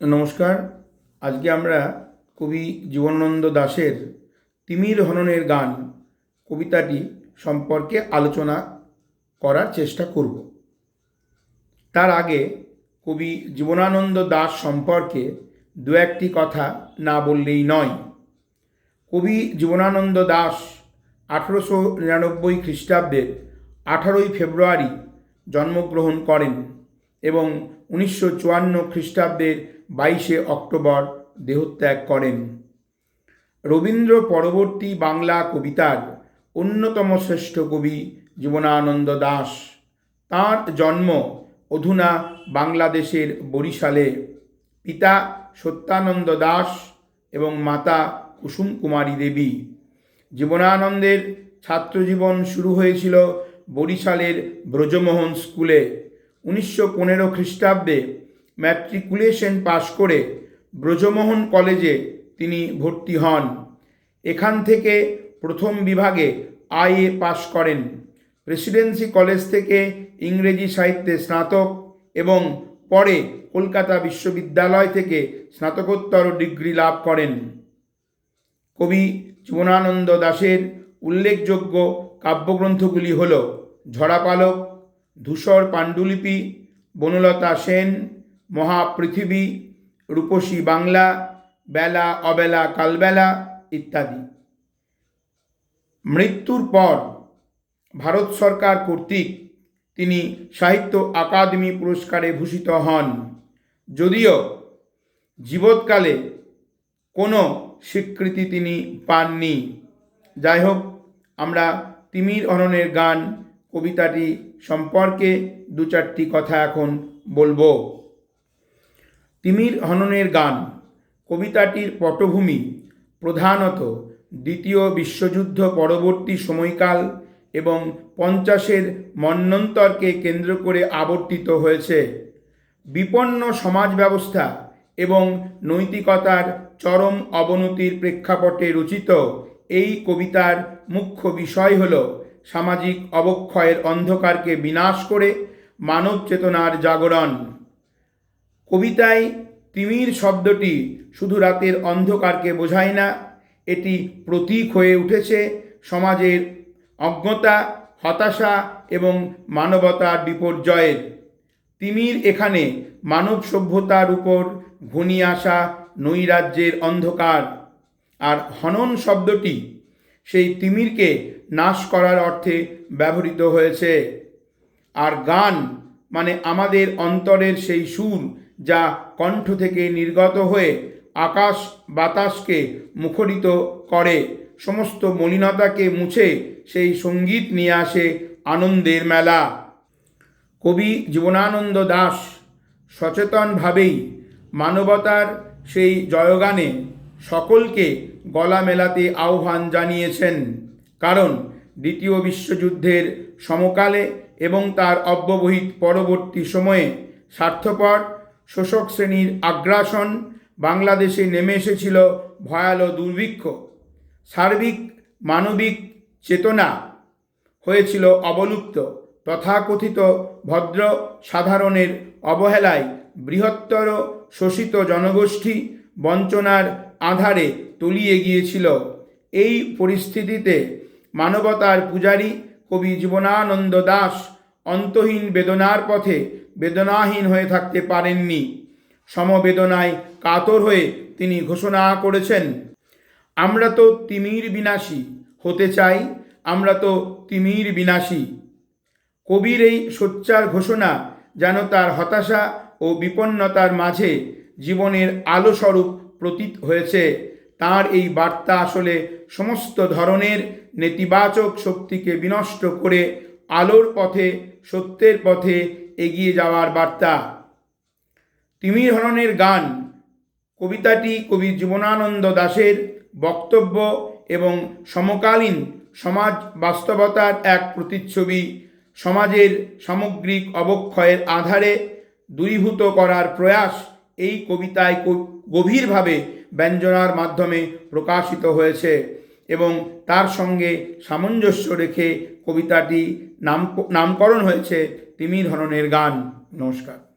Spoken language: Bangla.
নমস্কার। আজকে আমরা কবি জীবনানন্দ দাশের তিমির হননের গান, কবিতাটি সম্পর্কে আলোচনা করার চেষ্টা করব। তার আগে কবি জীবনানন্দ দাস সম্পর্কে দু একটি কথা না বললেই নয়। কবি জীবনানন্দ দাস আঠেরোশো নিরানব্বই খ্রিস্টাব্দের আঠারোই ফেব্রুয়ারি জন্মগ্রহণ করেন। এবং উনিশশো চুয়ান্ন খ্রিস্টাব্দের বাইশে অক্টোবর দেহত্যাগ করেন। রবীন্দ্র পরবর্তী বাংলা কবিতার অন্যতম শ্রেষ্ঠ কবি জীবনানন্দ দাস। তাঁর জন্ম অধুনা বাংলাদেশের বরিশালে। পিতা সত্যানন্দ দাস এবং মাতা কুসুম কুমারী দেবী। জীবনানন্দের ছাত্রজীবন শুরু হয়েছিল বরিশালের ব্রজমোহন স্কুলে। উনিশশো পনেরো খ্রিস্টাব্দে ম্যাট্রিকুলেশন পাশ করে ব্রজমোহন কলেজে তিনি ভর্তি হন। এখান থেকে প্রথম বিভাগে আইএ পাশ করেন। প্রেসিডেন্সি কলেজ থেকে ইংরেজি সাহিত্যে স্নাতক এবং পরে কলকাতা বিশ্ববিদ্যালয় থেকে স্নাতকোত্তর ডিগ্রি লাভ করেন। কবি জীবনানন্দ দাশের উল্লেখযোগ্য কাব্যগ্রন্থগুলি হল ঝরাপালক ধূসর পাণ্ডুলিপি, বনলতা সেন, মহাপৃথিবী, রূপসী বাংলা, বেলা, অবেলা, কালবেলা ইত্যাদি। মৃত্যুর পর ভারত সরকার কর্তৃক তিনি সাহিত্য আকাদেমি পুরস্কারে ভূষিত হন। যদিও জীবৎকালে কোনো স্বীকৃতি তিনি পাননি। যাই হোক, আমরা তিমির অননের গান কবিতাটি সম্পর্কে দু চারটি কথা এখন বলব। তিমির হননের গান, কবিতাটির পটভূমি, প্রধানত দ্বিতীয় বিশ্বযুদ্ধ পরবর্তী সময়কাল এবং পঞ্চাশের মন্বন্তরকে কেন্দ্র করে আবর্তিত হয়েছে। বিপন্ন সমাজ ব্যবস্থা এবং নৈতিকতার চরম অবনতির প্রেক্ষাপটে রচিত এই কবিতার মুখ্য বিষয় হল সামাজিক অবক্ষয়ের অন্ধকারকে বিনাশ করে মানব চেতনার জাগরণ। কবিতায় তিমির শব্দটি শুধু রাতের অন্ধকারকে বোঝায় না, এটি প্রতীক হয়ে উঠেছে সমাজের অজ্ঞতা, হতাশা এবং মানবতার বিপর্যয়ের। তিমির এখানে মানব সভ্যতার উপর ঘনিয়ে আসা নৈরাজ্যের অন্ধকার। আর হনন শব্দটি সেই তিমিরকে নাশ করার অর্থে ব্যবহৃত হয়েছে। আর গান মানে আমাদের অন্তরের সেই সুর যা কণ্ঠ থেকে নির্গত হয়ে আকাশ বাতাসকে মুখরিত করে। সমস্ত মলিনতাকে মুছে সেই সংগীত নিয়ে আসে আনন্দের মেলা। কবি জীবনানন্দ দাস সচেতনভাবেই মানবতার সেই জয়গানে সকলকে গলা মেলাতে আহ্বান জানিয়েছেন। কারণ দ্বিতীয় বিশ্বযুদ্ধের সমকালে এবং তার অব্যবহিত পরবর্তী সময়ে স্বার্থপর শোষক শ্রেণির আগ্রাসন বাংলাদেশে নেমে এসেছিল ভয়াল দুর্ভিক্ষ। সার্বিক, মানবিক চেতনা হয়েছিল অবলুপ্ত। তথাকথিত ভদ্র সাধারণের অবহেলায় বৃহত্তর শোষিত জনগোষ্ঠী বঞ্চনার আধারে তলিয়ে গিয়েছিল। এই পরিস্থিতিতে মানবতার পূজারী কবি জীবনানন্দ দাস অন্তহীন বেদনার পথে বেদনাহীন হয়ে থাকতে পারেননি। সমবেদনায় কাতর হয়ে তিনি ঘোষণা করেছেন, আমরা তো তিমির বিনাশী, হতে চাই আমরা তো তিমির বিনাশী। কবির এই সোচ্চার ঘোষণা যেন তার হতাশা ও বিপন্নতার মাঝে জীবনের আলোস্বরূপ প্রতীত হয়েছে। তার এই বার্তা আসলে সমস্ত ধরনের নেতিবাচক শক্তিকে বিনষ্ট করে আলোর পথে, সত্যের পথে এগিয়ে যাওয়ার বার্তা। তিমির হরণের গান, কবিতাটি কবি জীবনানন্দ দাশের বক্তব্য এবং সমকালীন সমাজ বাস্তবতার এক প্রতিচ্ছবি সমাজের সামগ্রিক অবক্ষয়ের আধারে দূরীভূত করার প্রয়াস এই কবিতায় গভীরভাবে ব্যঞ্জনার মাধ্যমে প্রকাশিত হয়েছে এবং তার সঙ্গে সামঞ্জস্য রেখে কবিতাটি নাম নামকরণ হয়েছে তিমি ধরনের গান। নমস্কার।